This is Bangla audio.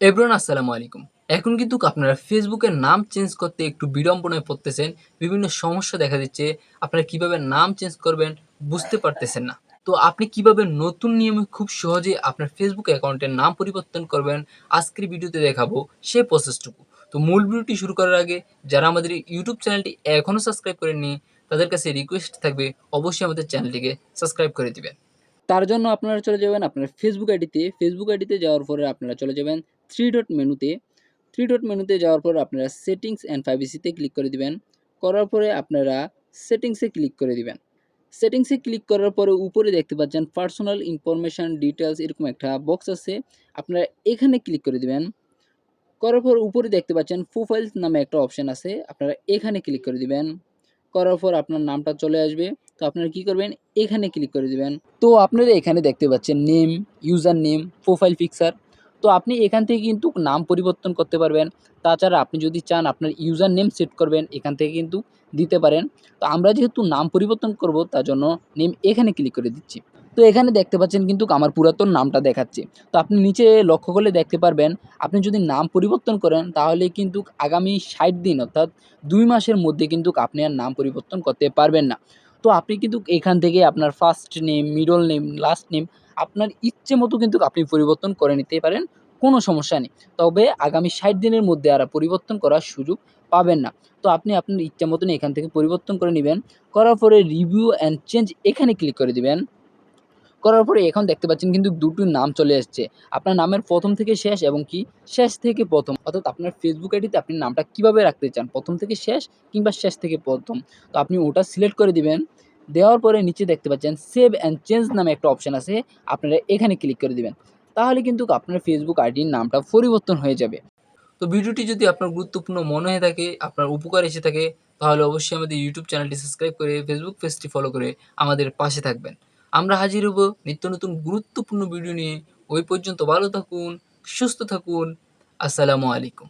এভরিওয়ান আসসালামু আলাইকুম। এখন কিন্তু আপনারা ফেসবুকের নাম চেঞ্জ করতে একটু বিড়ম্বনায় পড়তেছেন, বিভিন্ন সমস্যা দেখা দিচ্ছে, আপনারা কীভাবে নাম চেঞ্জ করবেন বুঝতে পারতেছেন না। তো আপনি কীভাবে নতুন নিয়মে খুব সহজে আপনার ফেসবুক অ্যাকাউন্টের নাম পরিবর্তন করবেন, আজকের ভিডিওতে দেখাবো সেই প্রসেসটুকু তো মূল ভিডিওটি শুরু করার আগে, যারা আমাদের ইউটিউব চ্যানেলটি এখনও সাবস্ক্রাইব করেননি, তাদের কাছে রিকোয়েস্ট থাকবে, অবশ্যই আমাদের চ্যানেলটিকে সাবস্ক্রাইব করে দিবেন। তার জন্য আপনারা চলে যাবেন আপনার ফেসবুক আইডিতে। ফেসবুক আইডিতে যাওয়ার পরে আপনারা চলে যাবেন থ্রি ডট মেনুতে থ্রি ডট মেনুতে যাওয়ার পর আপনারা সেটিংস অ্যান্ড প্রাইভেসিতে ক্লিক করে দিবেন। করার পরে আপনারা সেটিংসে ক্লিক করে দিবেন। সেটিংসে ক্লিক করার পরে উপরে দেখতে পাচ্ছেন পার্সোনাল ইনফরমেশান ডিটেলস এরকম একটা বক্স আছে। আপনারা এখানে ক্লিক করে দিবেন। করার পর উপরে দেখতে পাচ্ছেন প্রোফাইলস নামে একটা অপশান আছে। আপনারা এখানে ক্লিক করে দিবেন। করার পর আপনার নামটা চলে আসবে। তো আপনারা কি করবেন? এখানে ক্লিক করে দিবেন। তো আপনারা এখানে দেখতে পাচ্ছেন name user name profile picture তো আপনি এখান থেকে কিন্তু নাম পরিবর্তন করতে পারবেন। তাছাড়া আপনি যদি চান আপনার ইউজার নেম সেট করবেন, এখান থেকে কিন্তু দিতে পারেন। তো আমরা যেহেতু নাম পরিবর্তন করব, তার জন্য নেম এখানে ক্লিক করে দিচ্ছি। তো এখানে দেখতে পাচ্ছেন কিন্তু আমার পুরাতন নামটা দেখাচ্ছে। তো আপনি নিচে লক্ষ্য করলে দেখতে পারবেন, আপনি যদি নাম পরিবর্তন করেন, তাহলে কিন্তু আগামী ষাট দিন অর্থাৎ দুই মাসের মধ্যে কিন্তু আপনি আর নাম পরিবর্তন করতে পারবেন না। তো আপনি কিন্তু এখান থেকে আপনার first name middle name last name আপনার ইচ্ছে মতো কিন্তু আপনি পরিবর্তন করে নিতে পারেন, কোনো সমস্যা নেই। তবে আগামী ষাট দিনের মধ্যে আর পরিবর্তন করার সুযোগ পাবেন না। তো আপনি আপনার ইচ্ছা মতন এখান থেকে পরিবর্তন করে নেবেন। করার পরে রিভিউ অ্যান্ড চেঞ্জ এখানে ক্লিক করে দিবেন। করার পরে এখন দেখতে পাচ্ছেন কিন্তু দুটো নাম চলে আসছে আপনার নামের প্রথম থেকে শেষ এবং কি শেষ থেকে প্রথম। অর্থাৎ আপনার ফেসবুক আইডিতে আপনি নামটা কীভাবে রাখতে চান? প্রথম থেকে শেষ কিংবা শেষ থেকে প্রথম? তো আপনি ওটা সিলেক্ট করে দিবেন। দেওয়ার পরে নিচে দেখতে পাচ্ছেন সেভ অ্যান্ড চেঞ্জ নামে একটা অপশান আছে, আপনারা এখানে ক্লিক করে দিবেন। তাহলে কিন্তু আপনার ফেসবুক আইডির নামটা পরিবর্তন হয়ে যাবে। তো ভিডিওটি যদি আপনার গুরুত্বপূর্ণ মনে হয়ে থাকে, আপনার উপকার এসে থাকে, তাহলে অবশ্যই আমাদের ইউটিউব চ্যানেলটি সাবস্ক্রাইব করে ফেসবুক পেজটি ফলো করে আমাদের পাশে থাকবেন। আমরা হাজির হব নিত্য নতুন গুরুত্বপূর্ণ ভিডিও নিয়ে। ওই পর্যন্ত ভালো থাকুন, সুস্থ থাকুন। আসসালামু আলাইকুম।